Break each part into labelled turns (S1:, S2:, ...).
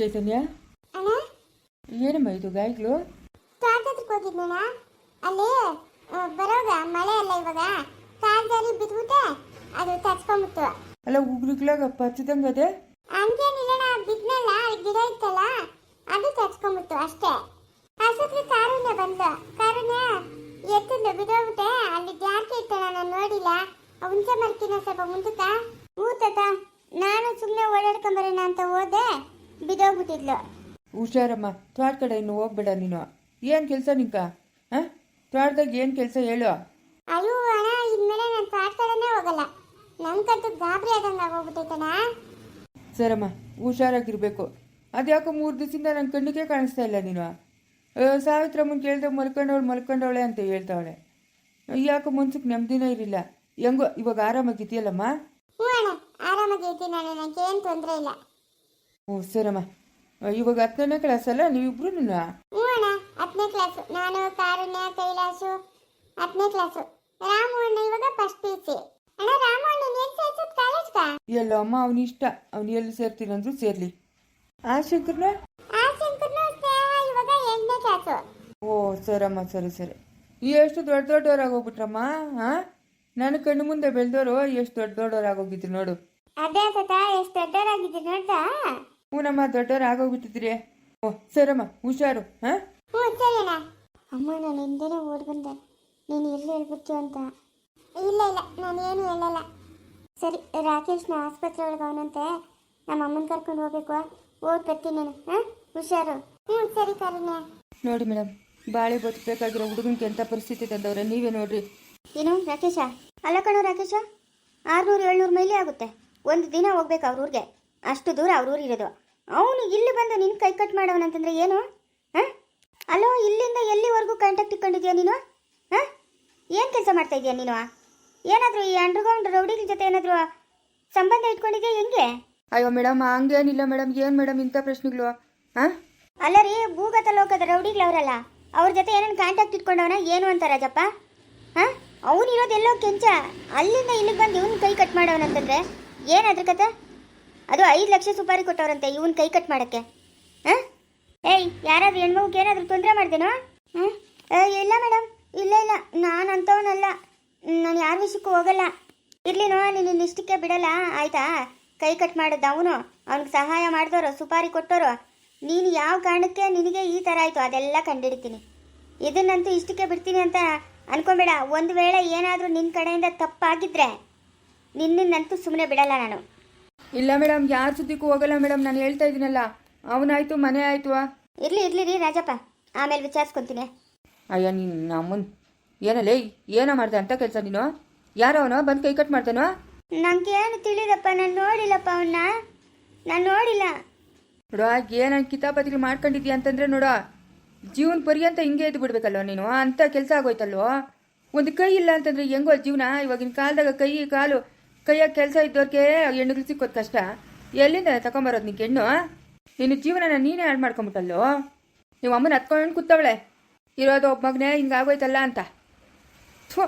S1: ಚೈತನ್ಯ? ಏನಮ್ಮ ಇದು ಗಾಯಗಳು?
S2: ತೋಟದಕ್ಕೆ ಹೋಗಿದ್ನಣ್ಣ ಅಲ್ಲಿ ಬರೋಗ ಮಳೆ ಅಲ್ಲ ಇವಾಗ. ಬಿದ್ಬಿಟ್ಟೆ ಅದು ತಚ್ಕೊಂಬಿಟ್ಟು
S1: ಅಲ್ಲ ಉಗ್ರಿಗ್ಲಾಗ ಪಚ್ಚದಂಗದೆ
S2: ಹಂಗೇನಿಲ್ಲಣ್ಣ ಬಿದ್ನಲ್ಲ ಅಲ್ಲಿ ಗಿಡ ಇತ್ತಲ್ಲ ಅದು ತಚ್ಕೊಂಬಿಟ್ಟು ಅಷ್ಟೇ. ಅಷ್ಟೊತ್ತಿಗೆ ಕಾರುಣ್ಯ ಬಂದ ಕಾರುಣ್ಯ ಎತ್ತಿಂದ ಬಿದ್ದೋಗ್ಬಿಟ್ಟೆ. ಅಲ್ಲಿ ಇತ್ತಣ್ಣ ನಾನು ನೋಡಿಲ್ಲ. ಹುಣಸೆ ಮರ್ಕಿನ ಸ್ವಲ್ಪ ಮುಂದಕ್ಕ. ಹ್ಞೂ ತಾತ ನಾನು ಸುಮ್ಮನೆ ಓಡಾಡ್ಕೊಂಬರೋಣ ಅಂತ ಹೋದೆ. ಬಿದ್ದೋಗ್ಬಿಟ್ಟಿದ್ಲು
S1: ಹುಷಾರಮ್ಮ ತ್ವಾಟ ಕಡೆ ಇನ್ನು ಹೋಗ್ಬೇಡ ನೀನು. ಏನು ಕೆಲಸ ನಿಂಕ? ಹಾಂ? ತ್ವಾಟದಾಗ ಏನು ಕೆಲಸ ಹೇಳು.
S2: ಅಯ್ಯೋ ಅಣ್ಣ ಇನ್ಮೇಲೆ ನಾನು ಪಾಠ ಕಡೆನೇ ಹೋಗಲ್ಲ. ನಂಗಂತೂ ಗಾಬರಿ ಆದಂಗೆ ಆಗೋಗ್ಬಿಟ್ಟೈತಣ್ಣ
S1: ಸರಮ್ಮ ಹುಷಾರಾಗಿರ್ಬೇಕು. ಅದ್ಯಾಕೋ ಮೂರು ದಿವಸದಿಂದ ನನ್ನ ಕಣ್ಣಿಗೆ ಕಾಣಿಸ್ತಾ ಇಲ್ಲ ನೀನು. ಸಾವಿತ್ರಮ್ಮನ ಕೇಳ್ದೆ ಮಲ್ಕೊಂಡವಳು ಮಲ್ಕೊಂಡವಳೆ ಅಂತ ಹೇಳ್ತಾವಳೆ. ಯಾಕೋ ಮನ್ಸಕ್ಕೆ ನೆಮ್ಮದಿನೇ ಇರಲಿಲ್ಲ. ಹೆಂಗೋ ಇವಾಗ ಆರಾಮಾಗಿದೆಯಲ್ಲಮ್ಮ
S2: ಹ್ಞೂ ಅಣ್ಣ ಆರಾಮಾಗಿ ಇದ್ದೀನಿ ಅಣ್ಣ ನನಗೆ ಏನು ತೊಂದರೆ ಇಲ್ಲ.
S1: ಓ ಸರಮ್ಮ ಇವಾಗ ಹತ್ತನೇ ಕ್ಲಾಸ್ ಅಲ್ಲ ನೀವಿಬ್ರು
S2: ಹ್ಞೂ ಅಣ್ಣ ಹತ್ತನೇ ಕ್ಲಾಸು ನಾನು ಕಾರುಣ್ಯ ಕೈಲಾಸು. ಹತ್ತನೇ ಕ್ಲಾಸು ರಾಮು ಅಣ್ಣ ಇವಾಗ ಫಸ್ಟ್ ಪಿ ಸಿ ಅಣ್ಣ ರಾಮು ಅಣ್ಣ ಏನು ಸೇರ್ಸೋದು ಕಾಲೇಜ್ಗ
S1: ಎಲ್ಲೋ ಅಮ್ಮ ಅವನ ಇಷ್ಟ. ಅವ್ನು ಎಲ್ಲಿ ಸೇರ್ತೀನಂದ್ರು ಸೇರ್ಲಿ. ಆ ಶಂಕರ್ನ?
S2: ಆ ಶಂಕರ್ನ ಸ್ನೇಹ ಇವಾಗ ಎಂಟನೇ ಕ್ಲಾಸು
S1: ಓ ಸರಮ್ಮ ಸರಿ ಸರಿ. ಎಷ್ಟು ದೊಡ್ಡ ದೊಡ್ಡವರಾಗೋಗ್ಬಿಟ್ರಮ್ಮ ಹಾಂ ನನ್ನ ಕಣ್ಣು ಮುಂದೆ ಬೆಳೆದವರು ಎಷ್ಟು ದೊಡ್ಡ ದೊಡ್ಡವರಾಗೋಗಿದ್ರು ನೋಡು.
S2: ಅದೇ ತಾತ ಎಷ್ಟು ದೊಡ್ಡವರಾಗಿದ್ದೆ ನೋಡ್ದ?
S1: ಹ್ಞೂನಮ್ಮ ದೊಡ್ಡವ್ರು ಆಗೋಗ್ಬಿಟ್ಟಿದ್ದೀರಿ ಓ ಸರಮ್ಮ ಹುಷಾರು ಹಾಂ?
S2: ಹ್ಞೂ ಅಮ್ಮ ನಾನು ಹಿಂದೆನೇ ಓಡ್ ಬಂದೆ. ನೀನು ಎಲ್ಲಿ ಹೇಳ್ಬಿಟ್ಟು ಅಂತ? ಇಲ್ಲ ಇಲ್ಲ ನಾನು ಏನು ಹೇಳಲ್ಲ. ಸರಿ ರಾಕೇಶ್ನ ಆಸ್ಪತ್ರೆ ಒಳಗೆ ಅವನಂತೆ ನಮ್ಮ ಅಮ್ಮನ ಕರ್ಕೊಂಡು ಹೋಗ್ಬೇಕು. ಓಡ್ ಬರ್ತೀನಿ ನಾನು ಹಾಂ? ಹುಷಾರು. ಹ್ಞೂ ಸರಿ ಕಾರುಣ್ಯ
S1: ನೋಡಿ ಮೇಡಮ್ ಬಾಳೆ ಬದುಕಬೇಕಾಗಿರೋ ಹುಡುಗನಿಗೆ ಎಂಥ ಪರಿಸ್ಥಿತಿ ತಂದವ್ರೆ ನೀವೇ ನೋಡ್ರಿ.
S3: ಏನು ರಾಕೇಶ? ಅಲ್ಲ ಕಣೋ ರಾಕೇಶ. ಆರುನೂರು ಏಳ್ನೂರು ಮೈಲಿ ಆಗುತ್ತೆ. ಒಂದು ದಿನ ಹೋಗ್ಬೇಕು ಅವ್ರ ಊರಿಗೆ. ಅಷ್ಟು ದೂರ ಇರೋದು. ಅವನು ಇಲ್ಲಿ ಬಂದು ನಿನ್ನ ಕೈ ಕಟ್ ಮಾಡವನಂತಂದ್ರೆ ಏನು? ಹಾಂ? ಅಲ್ಲೋ ಇಲ್ಲಿಂದ ಎಲ್ಲಿವರೆಗೂ ಕಾಂಟ್ಯಾಕ್ಟ್ ಇಟ್ಕೊಂಡಿದ್ಯಾ ನೀನು? ಹಾಂ? ಏನು ಕೆಲಸ ಮಾಡ್ತಾ ಇದೀಯ ನೀನು? ಏನಾದರೂ ಈ ಅಂಡರ್ಗ್ರೌಂಡ್ ರೌಡಿಗಳ ಜೊತೆ ಏನಾದರೂ ಸಂಬಂಧ ಇಟ್ಕೊಂಡಿದ್ಯಾ ಹೆಂಗೆ?
S1: ಅಯ್ಯೋ ಮೇಡಮ್ ಹಂಗೇನಿಲ್ಲ ಮೇಡಮ್. ಏನು ಮೇಡಮ್ ಇಂಥ ಪ್ರಶ್ನೆಗಳು? ಹಾಂ?
S3: ಅಲ್ಲ ರೀ ಭೂಗತ ಲೋಕದ ರೌಡಿಗಳವರಲ್ಲ ಅವ್ರ ಜೊತೆ ಏನೇನು ಕಾಂಟ್ಯಾಕ್ಟ್ ಇಟ್ಕೊಂಡವನ ಏನು ಅಂತ ರಾಜಪ್ಪ? ಹಾಂ? ಅವನಿರೋದೆಲ್ಲೋ ಕೆಂಚ. ಅಲ್ಲಿಂದ ಇಲ್ಲಿಗೆ ಬಂದು ಇವನು ಕೈ ಕಟ್ ಮಾಡವನಂತಂದ್ರೆ ಏನಾದ್ರ ಕತೆ? ಅದು ಐದು ಲಕ್ಷ ಸುಪಾರಿ ಕೊಟ್ಟವ್ರಂತೆ ಇವನ್ ಕೈ ಕಟ್ ಮಾಡಕ್ಕೆ. ಹಾಂ? ಏಯ್, ಯಾರಾದ್ರೂ ಹೆಣ್ಮಗುಗೆ ಏನಾದರೂ ತೊಂದರೆ ಮಾಡ್ದೇನೋ? ಹ್ಞೂ ಇಲ್ಲ ಮೇಡಮ್ ಇಲ್ಲ ಇಲ್ಲ. ನಾನು ಅಂತವನಲ್ಲ ನಾನು ಯಾರ ವಿಷಯಕ್ಕೂ ಹೋಗಲ್ಲ. ಇರ್ಲಿನೋ ನೀನು ಇಷ್ಟಕ್ಕೆ ಬಿಡಲ್ಲ. ಆಯ್ತಾ? ಕೈ ಕಟ್ ಮಾಡಿದ್ದ ಅವನು. ಅವ್ನಿಗೆ ಸಹಾಯ ಮಾಡಿದವರು ಸುಪಾರಿ ಕೊಟ್ಟೋರು. ನೀನು ಯಾವ ಕಾರಣಕ್ಕೆ ನಿನಗೆ ಈ ಥರ ಆಯಿತು? ಅದೆಲ್ಲ ಕಂಡಿಡ್ತೀನಿ. ಇದನ್ನಂತೂ ಇಷ್ಟಕ್ಕೆ ಬಿಡ್ತೀನಿ ಅಂತ ಅನ್ಕೊಂಬೇಡ. ಒಂದು ವೇಳೆ ಏನಾದರೂ ನಿನ್ನ ಕಡೆಯಿಂದ ತಪ್ಪಾಗಿದ್ರೆ ನಿನ್ನನ್ನಂತೂ ಸುಮ್ಮನೆ ಬಿಡಲ್ಲ ನಾನು.
S1: ಇಲ್ಲ ಮೇಡಮ್ ಯಾರ ಸುದ್ದಿಗೂ ಹೋಗಲ್ಲ ಮೇಡಮ್ ನಾನು ಹೇಳ್ತಾ ಇದ್ದೀನಲ್ಲ. ಅವನಾಯ್ತು ಮನೆ ಆಯ್ತು
S3: ಇರ್ಲಿ ಇರ್ಲಿ ರೀ ರಾಜಪ್ಪ. ಆಮೇಲೆ ವಿಚಾರಿಸ್ಕೊಂತೀನಿ.
S1: ಅಯ್ಯ ನೀನು ನಮ್ಮನ್ ಏನಲ್ಲೇ ಏನೋ ಮಾಡ್ದೆ ಅಂತ ಕೆಲಸ ನೀನು? ಯಾರೋ ಅವನೋ? ಬಂದು ಕೈ ಕಟ್ ಮಾಡ್ತಾನೋ
S3: ನಂಗೆ ಏನು ತಿಳಿದಪ್ಪ ನಾನು ನೋಡಿಲ್ಲಪ್ಪ ಅವನ್ನ ನಾನು ನೋಡಿಲ್ಲ.
S1: ನೋಡು ಏನೋ ಕಿತಾಪತಿಗಳು ಮಾಡ್ಕೊಂಡಿದ್ಯಾ ಅಂತಂದ್ರೆ ನೋಡು ಜೀವನ ಅಂತ ಹಿಂಗೆ ಎದ್ದು ಬಿಡ್ಬೇಕಲ್ವ ನೀನು? ಅಂತ ಕೆಲಸ ಆಗೋಯ್ತಲ್ವೋ? ಒಂದು ಕೈ ಇಲ್ಲ ಅಂತಂದ್ರೆ ಹೆಂಗೋ ಜೀವನ? ಇವಾಗಿನ ಕಾಲದಾಗ ಕೈ ಕಾಲು ಕೈಯಾಗ ಕೆಲಸ ಇದ್ದವ್ರಿಗೆ ಹೆಣ್ಣುಗಳು ಸಿಕ್ಕೋದು ಕಷ್ಟ ಎಲ್ಲಿಂದ ತಗೊಂಬರೋದು ನಿಂಗೆ ಹೆಣ್ಣು ನಿನ್ನ ಜೀವನನ ನೀನೇ ಹಾಳು ಮಾಡ್ಕೊಂಬಿಟ್ಟಲ್ಲೋ? ನೀವು ಅಮ್ಮನ ಹತ್ಕೊಂಡು ಕೂತವಳೆ. ಇರೋದು ಒಬ್ಬ ಮಗನೇ ಹಿಂಗಾಗೋಯ್ತಲ್ಲ ಅಂತ. ಥೂ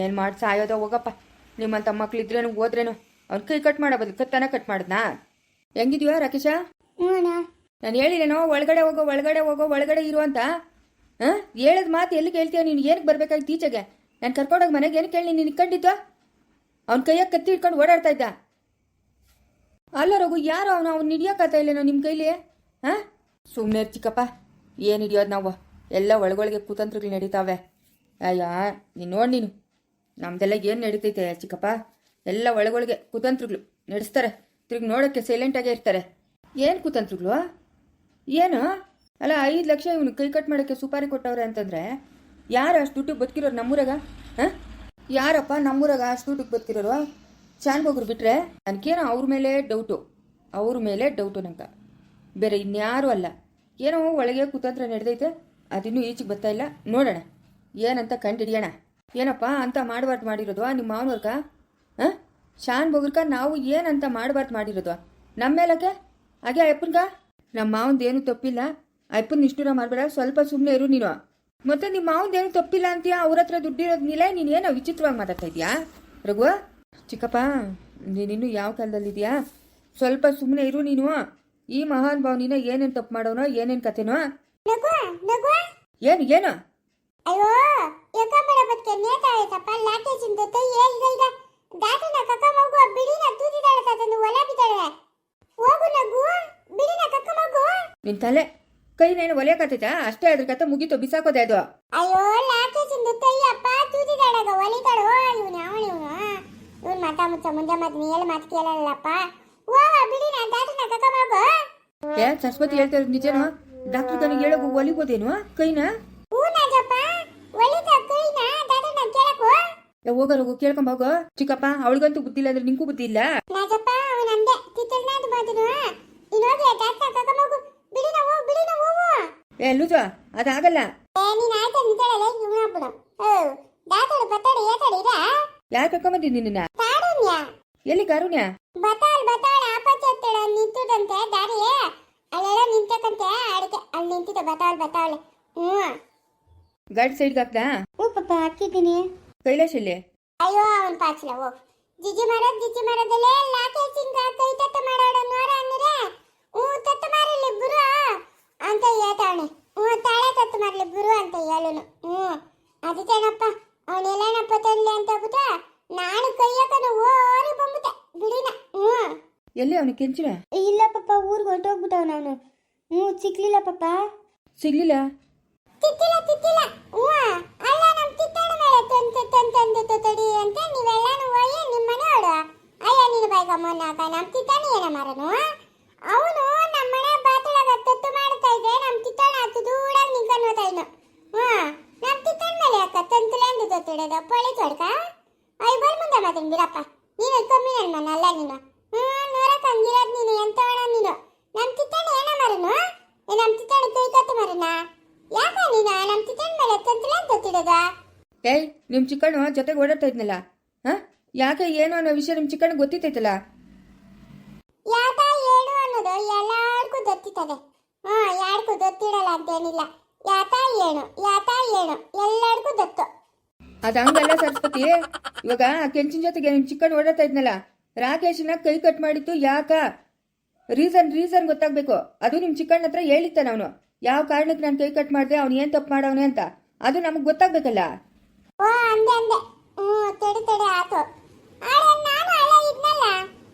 S1: ಏನು ಮಾಡಿ ಸಾಯೋದೋ ಹೋಗಪ್ಪ. ನಿಮ್ಮಂಥ ಮಕ್ಳಿದ್ರೇನು ಹೋದ್ರೇನು ಅವ್ನ ಕೈ ಕಟ್ ಮಾಡೋ ಬದಲು ಕತ್ತನ ಕಟ್ ಮಾಡಿದ್ನಾ? ಹೆಂಗಿದ್ಯೋ ರಾಕೇಶ? ನಾನು ಹೇಳಿದೇನೋ ಒಳಗಡೆ ಹೋಗೋ ಒಳಗಡೆ ಹೋಗೋ ಒಳಗಡೆ ಇರು ಅಂತ. ಹಾಂ ಹೇಳೋದು ಮಾತು ಎಲ್ಲಿ ಕೇಳ್ತೀಯ ನೀನು ಏನಕ್ಕೆ ಬರ್ಬೇಕಾಗಿತ್ತು ಈಚೆಗೆ? ನಾನು ಕರ್ಕೊಂಡೋಗಿ ಮನೆಗೆ ಏನು ಕೇಳಿ ನೀನು ಇಟ್ಕೊಂಡಿದ್ದ ಅವ್ನ ಕೈಯಾಗ ಕತ್ತಿ ಇಟ್ಕೊಂಡು ಓಡಾಡ್ತಾ ಇದ್ದ. ಅಲ್ಲ ರಘು, ಯಾರು ಅವನು? ಅವ್ನು ಹಿಡಿಯೋಕ್ಕಾಗ್ತಾ ಇಲ್ಲೇನೋ ನಿಮ್ಮ ಕೈಲಿ? ಹಾಂ? ಸುಮ್ಮನೆ ಚಿಕ್ಕಪ್ಪ. ಏನು ಹಿಡಿಯೋದು ನಾವು. ಎಲ್ಲ ಒಳಗೊಳಗೆ ಕುತಂತ್ರಗಳು ನಡೀತಾವೆ. ಅಯ್ಯ, ನೀನು ನೋಡಿ ನೀನು. ನಮ್ದೆಲ್ಲ ಏನು ನಡೀತೈತೆ ಚಿಕ್ಕಪ್ಪ? ಎಲ್ಲ ಒಳಗೊಳಗೆ ಕುತಂತ್ರಗಳು ನಡೆಸ್ತಾರೆ. ತಿರುಗಿ ನೋಡೋಕ್ಕೆ ಸೈಲೆಂಟಾಗೇ ಇರ್ತಾರೆ. ಏನು ಕುತಂತ್ರಗಳು? ಏನು? ಅಲ್ಲ, ಐದು ಲಕ್ಷ ಇವನು ಕೈ ಕಟ್ ಮಾಡೋಕ್ಕೆ ಸುಪಾರಿ ಕೊಟ್ಟವ್ರೆ ಅಂತಂದ್ರೆ ಯಾರು ಅಷ್ಟು ದುಡ್ಡು ಬದುಕಿರೋರು ನಮ್ಮೂರಾಗ? ಹಾಂ? ಯಾರಪ್ಪ ನಮ್ಮೂರಾಗ ಅಷ್ಟು ಬರ್ತಿರೋರು? ಬದುಕಿರೋರು ಶಾನ್ಭೋಗ್ರು ಬಿಟ್ರೆ ನನಗೇನೋ ಅವ್ರ ಮೇಲೆ ಡೌಟು ಅವ್ರ ಮೇಲೆ ಡೌಟು ನಂಗೆ. ಬೇರೆ ಇನ್ಯಾರೂ ಅಲ್ಲ. ಏನೋ ಒಳಗೆ ಕುತಂತ್ರ ನಡೆದೈತೆ. ಅದಿನ್ನೂ ಈಚೆಗೆ ಬರ್ತಾ ಇಲ್ಲ. ನೋಡೋಣ. ಏನಂತ ಕಂಡಿಡಿಯೋಣ. ಏನಪ್ಪ ಅಂತ ಮಾಡಬಾರ್ದು ಮಾಡಿರೋದು ನಿಮ್ಮ ಮಾವನವ್ರಕ ಹಾಂ? ಶಾನ್ ಬೋಗ್ರಕ ನಾವು ಏನಂತ ಮಾಡಬಾರ್ದು ಮಾಡಿರೋದು? ನಮ್ಮ ಮೇಲಕ್ಕೆ? ಹಾಗೆ ಅಯ್ಯಪ್ಪನ್ಗ? ನಮ್ಮ ಮಾವಂದು ಏನು ತಪ್ಪಿಲ್ಲ. ಅಯ್ಯಪ್ಪನ ನಿಷ್ಠುರ ಮಾಡಬೇಡ. ಸ್ವಲ್ಪ ಸುಮ್ಮನೆ ಇರು ನೀನು. ಮತ್ತೆ ನಿಮ್ಮ ಮಾವಂದು ಏನು ತಪ್ಪಿಲ್ಲ ಅಂತೀಯಾ? ಅವ್ರ ಹತ್ರ ದುಡ್ಡಿರೋದು ನಿಲೆ ಏನೋ ವಿಚಿತ್ರವಾಗಿ ಮಾತಾಡ್ತಾ ಇದೀಯಾ ರಘು? ಚಿಕ್ಕಪ್ಪ ನೀನಿನ್ನು ಯಾವ ಕಾಲದಲ್ಲಿದೆಯಾ ಸ್ವಲ್ಪ ಸುಮ್ಮನೆ ಇರು ನೀನು. ಈ ಮಹಾನ್ ಭಾವನಿನ ಏನೇನು ತಪ್ಪು ಮಾಡೋನೋ ಏನೇನು ಕತೆನೋ ಏನು ಏನು?
S2: ಅಯ್ಯೋ ಎಕ್ಕಂಬಡ ಬದ್ಕೆ ನೇತಾಳೈತಪ್ಪ ಲಾಟೇಜಿಂದ ತೈ ಈಗ ಈಗ ದಾಟನ ಕಕ್ಕ ಮಗು ಬಿಡಿನ ತೂದಿದಾಳ ತಾತಂದು ಒಲ ಬಿದ್ದಾಳೆ. ಹೋಗು ನಗು ಬಿಡಿನ ಕಕ್ಕ ಮಗು.
S1: ನಿನ್ ತಲೆ. ಕೈನೇನು ಒಲೆಯಕತ್ತೈತಾ? ಅಷ್ಟೇ ಅದ್ರ ಕತೆ ಮುಗೀತು ಬಿಸಾಕೋದೆ ಅದು.
S2: ಅಯ್ಯೋ ಲಾಟೇಜಿಂದ ತೈ ಅಪ್ಪ ತೂದಿದಾಳಗ ಒಲಿತಾಳು. ಇವನು ಅವನು ಇವನು? ಇವನ್ ಮಾತಾ ಮುಚ್ಚ ಮುಂದೆ ಮತ್ತೆ ನೀ ಹೇಳಿ ಮಾತು ಕೇಳಲ್ಲಪ್ಪ. ಬಿಡಿ ಬಿಡಿನ ದಾಟನ ಕಕ್ಕ ಮಗು
S1: ಏ ಸರಸ್ವತಿ ಹೇಳ್ತಾ ಇರೋದು ನಿಜನೋ? ಡಾಕ್ಟರ್ ಕನಿಗೆ ಹೇಳೋದು ಒಲಿಬೋದೇನು ಕೈನ?
S2: ಹೂ ನಾಜಪ್ಪ ಒಲಿತ ಕೈನ ದಾಟನ ಕೇಳಕು?
S1: ಹೋಗೋರು ಹೋಗು ಕೇಳ್ಕೊಂಡ್ ಹೋಗು. ಚಿಕ್ಕಪ್ಪ ಅವಳಿಗಂತೂ ಬುದ್ಧಿ ಇಲ್ಲ ಅಂದ್ರೆ ನಿಂಗೂ ಬುದ್ಧಿ ಇಲ್ಲ
S2: ನಾಜಪ್ಪ ಅವನಂದೆ ತಿತ್ತಲ್ನಾದ ಮಾತನು ಇನ್ನೋಗಿ ದಾಟನ ಕಕ್ಕ ಮಗು ನಾವು ಬಿಡಿ ನಾವು.
S1: ಏ ಲೂಜು ಅದಾಗಲ್ಲ.
S2: ಏ ನೀನ್ ಆಯ್ತಾ ನಿಂತಾಳಲ್ಲ ಇವನ ಬಿಡು ಓ ದಾತಾಡು ಬತ್ತಾಡು ಏತಾಡು ಇರ
S1: ಯಾರು ಕರ್ಕೊಂಬಂದಿನಿ ನಿನ್ನ
S2: ತಾಡುನ್ಯ
S1: ಎಲ್ಲಿ ಕಾರುಣ್ಯ?
S2: ಬತಾಳ್ ಬತಾಳ್ ಆಪಚ್ಚತ್ತಳ ನಿಂತುದಂತೆ ದಾರಿ. ಅಲ್ಲೆಲ್ಲ ನಿಂತಕಂತೆ ಅಡಿಕೆ ಅಲ್ಲಿ ನಿಂತಿದ್ದ ಬತಾಳ್ ಬತಾಳೆ ಹ್ಞೂ.
S1: ಗಾಡಿ ಸೈಡ್ಗೆ ಹಾಕ್ದಾ?
S3: ಹ್ಞೂ ಪಾಪ ಹಾಕಿದ್ದೀನಿ.
S1: ಕೈಲಾಶ್ ಇಲ್ಲಿ
S2: ಅಯ್ಯೋ ಅವನ್ ಪಾಚಿಲ ಹೋಗ್ ಜಿಜಿ ಮರದ ಜಿಜಿ ಮರದಲ್ಲೇ ಲಾಕೆ ಸಿಂಗ ಕೈ ತತ್ತ ಮಾಡಾಡ ನೋಡ ಅನ್ನರೆ ಹ್ಞೂ ತತ್ತ ಮಾರಲಿ ಗುರು ಅಂತ ಹೇಳ್ತಾವಣೆ ಹ್ಞೂ ತಾಳೆ ತತ್ತ ಮಾರಲಿ ಬುರು ಅಂತ ಹೇಳುನು ಹ್ಞೂ ಅದಕ್ಕೇನಪ್ಪ ಅವನೆಲ್ಲನಪ್ಪ ತಂದ್ಲೆ ಅಂತ ಬಿಟ್ಟ ನಾನು ಕೈಯಕನ ಓರಿ ಬಂಬಿಟ್ಟೆ ಬಿಡಿನ ಹ್ಞೂ
S1: ಎಲ್ಲಿ ಅವನು ಕೆಂಚಿನ
S3: ಇಲ್ಲ ಪಪ್ಪ ಊರಿಗೆ ಹೊರಟೋಗ್ಬಿಟ್ಟವನ ಅವನು ಹ್ಞೂ ಸಿಗ್ಲಿಲ್ಲ ಪಪ್ಪ
S1: ಸಿಗ್ಲಿಲ್ಲ
S2: ತಿತ್ತಿಲ್ಲ ತಿತ್ತಿಲ್ಲ ಹ್ಞೂ ಅಲ್ಲ ನಮ್ಮ ತಿತ್ತಣ ಮೇಲೆ ತಂತ ತಂದು ತಡಿ ಅಂತ ಹೋಗಿ ನಿಮ್ಮ ಮನೆಯವರು ಅಯ್ಯ ನೀನು ಬೈಗ ಮೊನ್ನಾಕ ನಮ್ ತಿತ್ತಣ ಏನ ಮಾರನು ಅವನು ನಮ್ಮ ಮನೆ ಬಾತಳಾಗ ತತ್ತು ಮಾಡ್ತಾ ಇದ್ರೆ ನಮ್ ತಿತ್ತಣ ಹತ್ತು ದೂರಾಗ ನಿಂಕೊಂಡು ಹೋಗ್ತಾ ಇನ್ನು ಹ್ಞೂ ನಮ್ ತಿತ್ತಣ ಮೇಲೆ ಅಕ್ಕ ತಂತುಲೆಂದು ತತ್ತಿಡೋದು ಪಳಿ ತೊಡ್ಕ ಅಯ್ಯ ಬರ್ ಮುಂದೆ ಮಾತಿನ ಬಿಡಪ್ಪ ನೀನು ಕಮ್ಮಿ ನನ್ನ ಮನೆ ಅಲ್ಲ ನೀನು ಹ್ಞೂ ನೋಡಕ್ ಹಂಗಿರೋದು ನೀನು ಎಂತವಣ ನೀನು ನಮ್ ತಿತ್ತಣ ಏನ ಮಾರನು ಏ ನಮ್ ತಿತ್ತಣ ಕೈ ಕತ್ತು ಮಾರನಾ ಯಾಕ ನೀನ ನಮ್ ತಿತ್ತಣ ಮೇಲೆ ತಿಡೋದ
S1: ಏಯ್ ನಿಮ್ ಚಿಕ್ಕಣ್ಣು ಜೊತೆಗೆ ಓಡಾಡ್ತಾ ಇದ್ನಲ್ಲ? ಹಾ? ಯಾಕೆ ಏನು ಅನ್ನೋ ವಿಷಯ ನಿಮ್ ಚಿಕ್ಕಣ್ಣ ಗೊತ್ತಿತ್ತೈತಲ್ಲ?
S2: ಯಾಕ ಏನು ಅನ್ನೋದು ಎಲ್ಲಾರ್ಗೂ ಗೊತ್ತಿತ್ತದೆ ಹಾ ಯಾರ್ಗೂ ಗೊತ್ತಿಡಲ್ಲ ಅಂತೇನಿಲ್ಲ. ಯಾತ ಏನು ಯಾತ ಏನು ಎಲ್ಲರಿಗೂ ಗೊತ್ತು.
S1: ಅದ ಹಂಗಲ್ಲ ಸರಸ್ವತಿ. ಇವಾಗ ಆ ಕೆಂಚಿನ ಜೊತೆಗೆ ನಿಮ್ ಚಿಕ್ಕಣ್ಣ ಓಡಾಡ್ತಾ ಇದ್ನಲ್ಲ ರಾಕೇಶನ ಕೈ ಕಟ್ ಮಾಡಿತ್ತು ಯಾಕ? ರೀಸನ್ ರೀಸನ್ ಗೊತ್ತಾಗ್ಬೇಕು. ಅದು ನಿಮ್ ಚಿಕ್ಕಣ್ಣ ಹತ್ರ ಹೇಳಿತ್ತಾನ ಅವನು ಯಾವ ಕಾರಣಕ್ಕೆ ನಾನು ಕೈ ಕಟ್ ಮಾಡಿದೆ ಅವ್ನು ಏನ್ ತಪ್ಪು ಮಾಡವನೆ ಅಂತ. ಅದು ನಮಗ್ ಗೊತ್ತಾಗ್ಬೇಕಲ್ಲ?
S2: ಓ, ಅಂದೆ ಹ್ಞೂ, ತಡೆ ತಡೆ, ಆತು. ಆರೆ ನಾನು ಅಲ್ಲ ಇದ್ನಲ್ಲ?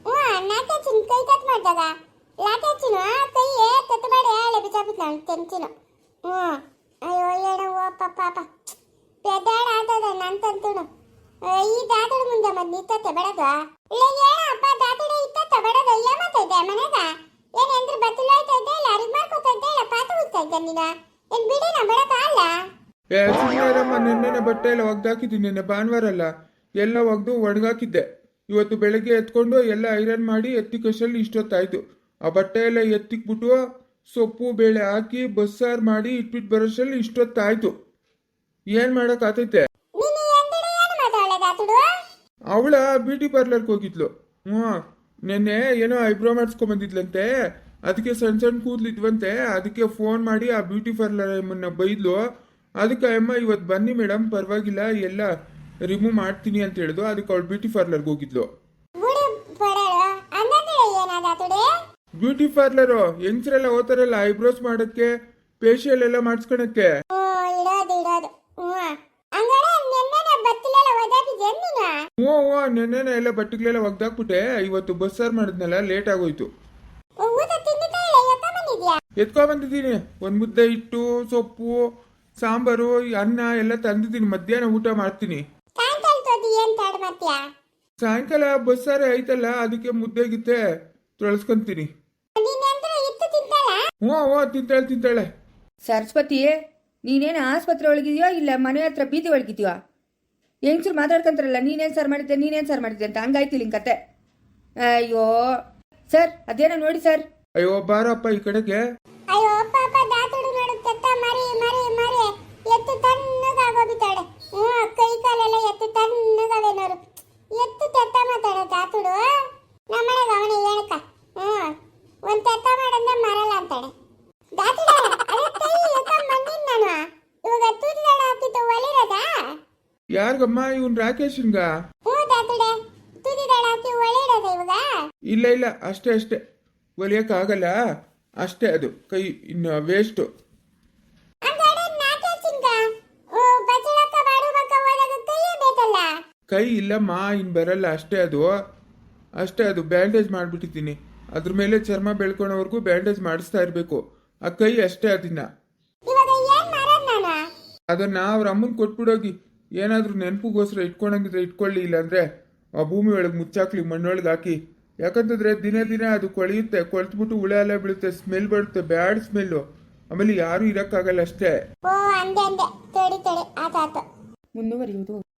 S2: ಹ್ಞೂ ನಾಕೇಚಿನ ಕೈ ಕಟ್ ಮಾಡಿದಾಗ? ಲಾಕೇಚಿನ ಕೈ ತತ್ತು ಮಾಡಿ ಹಳೆ ಬಿಚಾಬಿತ್ ನಾನು ತೆಂಚಿನ ಹ್ಞೂ. ಅಯ್ಯೋ ಏನೋ ಓ ಪಾಪ ಪಾಪ ಪೆದ್ದಾಡ ಆತದ ಈ ದಾತಡ ಮುಂದೆ ಮದ್ ನಿತ್ತತ್ತೆ ಬೆಳದ ಇಲ್ಲ ಏನಪ್ಪ ದಾತಡ ಇತ್ತತ್ತ ಬೆಳದ ಏಮಾತೈತೆ ಮನೆಗ? ಏನ್ ಎಂದ್ರ ಬತ್ತಲು ಆಯ್ತಾ ಇದ್ದೆ ಇಲ್ಲ ಅರಿಗ್ ಮಾಡ್ಕೊತಾ ಇದ್ದೆ ಇಲ್ಲ, ಪಾತ ಬಿಡಿನ ಬೆಳಕ ಅಲ್ಲ?
S4: ಏ ನಿನ್ನೆ ನಿನ್ನೆನೆ ಬಟ್ಟೆ ಎಲ್ಲ ಒಗ್ದಾಕಿದ್ದೀನಿ ನಿನ್ನೆ ಭಾನುವಾರ ಅಲ್ಲ. ಎಲ್ಲ ಒಗ್ದು ಒಣಗಾಕಿದ್ದೆ. ಇವತ್ತು ಬೆಳಗ್ಗೆ ಎತ್ಕೊಂಡು ಎಲ್ಲ ಐರನ್ ಮಾಡಿ ಎತ್ತಿ ಎತ್ತಿಕಷ್ಟಲ್ಲಿ ಇಷ್ಟೊತ್ತಾಯ್ತು. ಆ ಬಟ್ಟೆ ಎಲ್ಲ ಎತ್ತಿಕ್ಬಿಟ್ಟು ಸೊಪ್ಪು ಬೇಳೆ ಹಾಕಿ ಬಸ್ಸಾರು ಮಾಡಿ ಇಟ್ಬಿಟ್ಟು ಬರೋಷ್ಟಲ್ಲಿ ಇಷ್ಟೊತ್ತಾಯ್ತು. ಏನು ಮಾಡೋಕ್ಕಾತೈತೆ ಅವಳ ಬ್ಯೂಟಿ ಪಾರ್ಲರ್ಗೆ ಹೋಗಿದ್ಲು. ಹ್ಞೂ ನೆನ್ನೆ ಏನೋ ಐಬ್ರೋ ಮಾಡಿಸ್ಕೊಂಬಂದಿದ್ಲಂತೆ. ಅದಕ್ಕೆ ಸಣ್ಣ ಸಣ್ಣ ಕೂದ್ಲಿದ್ವಂತೆ. ಅದಕ್ಕೆ ಫೋನ್ ಮಾಡಿ ಆ ಬ್ಯೂಟಿ ಪಾರ್ಲರ್ ಬೈದ್ಲು. ಅದಕ್ಕೆ ಅಮ್ಮ ಇವತ್ತು ಬನ್ನಿ ಮೇಡಮ್ ಪರವಾಗಿಲ್ಲ ಎಲ್ಲ ರಿಮೂವ್ ಮಾಡ್ತೀನಿ ಅಂತ ಹೇಳಿದ್ರು ಅದಕ್ಕೆ ಅವಳು ಬ್ಯೂಟಿ ಪಾರ್ಲರ್ಗೆ ಹೋಗಿದ್ಲು. ಬ್ಯೂಟಿ ಪಾರ್ಲರು ಹೆಂಗ್ಸ್ರೆಲ್ಲ ಓದ್ತಾರಲ್ಲ ಐಬ್ರೋಸ್ ಮಾಡೋಕ್ಕೆ ಫೇಶಿಯಲ್ ಎಲ್ಲ ಮಾಡಿಸ್ಕೊಳಕ್ಕೆ.
S2: ನಿನ್ನೆನೆ
S4: ಹ್ಞೂ ನೆನ್ನೆನೆ ಎಲ್ಲ ಬಟ್ಟೆಗಳೆಲ್ಲ ಒಗ್ದಾಕ್ಬಿಟ್ಟೆ. ಇವತ್ತು ಬಸ್ಸಾರು ಮಾಡಿದ್ನಲ್ಲ ಲೇಟ್ ಆಗೋಯ್ತು.
S2: ಎತ್ಕೊಂಡ್
S4: ಬಂದಿದ್ದೀನಿ. ಒಂದು ಮುದ್ದೆ ಇಟ್ಟು ಸೊಪ್ಪು ಸಾಂಬಾರು ಈ ಅನ್ನ ಎಲ್ಲ ತಂದಿದ್ದೀನಿ. ಮಧ್ಯಾಹ್ನ ಊಟ ಮಾಡ್ತೀನಿ.
S2: ಸಾಯಂಕಾಲ
S4: ಬಸ್ಸಾರ ಐತಲ್ಲ ಅದಕ್ಕೆ ಮುದ್ದೆ ಗಿತ್ತೆ ತೊಳಸ್ಕೊಂತೀನಿ.
S2: ನೀನೆಂದ್ರೆ ಇತ್ತು ತಿಂತಲ್ಲ
S4: ಹ್ಞೂ ಹ್ಞೂ ತಿಂತಾಳೆ ತಿಂತಾಳೆ.
S1: ಸರಸ್ವತಿ ನೀನೇನು ಆಸ್ಪತ್ರೆ ಒಳಗಿದ್ಯೋ ಇಲ್ಲ ಮನೆ ಹತ್ರ ಬೀದಿ ಒಳಗಿದ್ಯೋ? ಹೆಂಗ್ಸರು ಮಾತಾಡ್ಕೊಂತಾರಲ್ಲ ನೀನೇನು ಸರ್ ಮಾಡಿದ್ದೆ ನೀನೇನು ಸರ್ ಮಾಡಿದ್ದೆ ಅಂತ ಹಂಗಾಯ್ತು ನಿನ್ ಕತೆ. ಅಯ್ಯೋ ಸರ್ ಅದೇನೋ ನೋಡಿ ಸರ್.
S4: ಅಯ್ಯೋ ಬಾರಪ್ಪ ಈ ಕಡೆಗೆ
S2: ಅಯ್ಯೋ ಪಾಪ ದಾತುಡು ನೋಡು ತೆತ್ತ ಮರಿ ಮರಿ ಮರಿ ಎತ್ತು ತಣ್ಣಗಾಗೋಗಿದ್ದಾಳೆ ಹ್ಞೂ ಕೈ ಕಾಲೆಲ್ಲ ಎತ್ತು ತಣ್ಣಗವೆ ನೋಡು ಎತ್ತು ತೆತ್ತ ದಾತುಡು ನಮ್ಮನೆಗೆ ಅವನೇ ಏನಕ್ಕ? ಹ್ಞೂ ಒಂದ್ ತತ್ತ ಮಾಡಂದ್ರೆ ಮರಲ್ಲ ಅಂತಾಳೆ. ದಾತುಡೆ ನಾನು. ಇವಾಗ ತೂತಿದಾಳ ಹಾಕಿತ್ತು ಒಲಿರದ
S4: ಯಾರಿಗಮ್ಮ ಇವನ್ ರಾಕೇಶನ್ಗ?
S2: ಹ್ಞೂ ದಾತುಡೆ ತೂತಿದಾಳ ಹಾಕಿ ಒಲಿರದ ಇವಾಗ?
S4: ಇಲ್ಲ ಇಲ್ಲ. ಅಷ್ಟೇ ಅಷ್ಟೇ. ಹೊಲಿಯೋಕ್ಕಾಗಲ್ಲ ಅಷ್ಟೇ ಅದು. ಕೈ ಇನ್ನು ವೇಸ್ಟು ಕೈ ಇಲ್ಲಮ್ಮ ಇನ್ನು ಬರಲ್ಲ ಅಷ್ಟೇ ಅದು. ಅಷ್ಟೇ ಅದು ಬ್ಯಾಂಡೇಜ್ ಮಾಡಿಬಿಟ್ಟಿದ್ದೀನಿ. ಅದ್ರ ಮೇಲೆ ಚರ್ಮ ಬೆಳ್ಕೊಳೋವರೆಗೂ ಬ್ಯಾಂಡೇಜ್ ಮಾಡಿಸ್ತಾ ಇರಬೇಕು. ಆ ಕೈ ಅಷ್ಟೇ ಅದನ್ನ.
S2: ಇವಾಗ ಏನ್ ಮಾಡೋದ್ ನಾನು?
S4: ಅದನ್ನ ಅವ್ರ ಅಮ್ಮನ್ ಕೊಟ್ಬಿಡೋಗಿ ಏನಾದರೂ ನೆನಪಿಗೋಸ್ಕರ ಇಟ್ಕೊಳಂಗಿದ್ರೆ ಇಟ್ಕೊಳ್ಳಿ ಇಲ್ಲಾಂದ್ರೆ ಆ ಭೂಮಿ ಒಳಗೆ ಮುಚ್ಚಾಕ್ಲಿ ಮಣ್ಣೊಳಗೆ ಹಾಕಿ. ಯಾಕಂತಂದ್ರೆ ದಿನೇ ದಿನ ಅದು ಕೊಳೆಯುತ್ತೆ ಕೊಳ್ತ್ಬಿಟ್ಟು ಹುಳ ಎಲ್ಲ ಬೀಳುತ್ತೆ ಸ್ಮೆಲ್ ಬರುತ್ತೆ ಬ್ಯಾಡ್ ಸ್ಮೆಲ್ಲು ಆಮೇಲೆ ಯಾರು ಇರಕ್ಕಾಗಲ್ಲ ಅಷ್ಟೇ.
S2: ಓ ಅಂದೆ ಅಂದೆ. ತಡಿ ತಡಿ. ಆತ ಆತ.
S1: ಮುಂದುವರಿಯುವುದು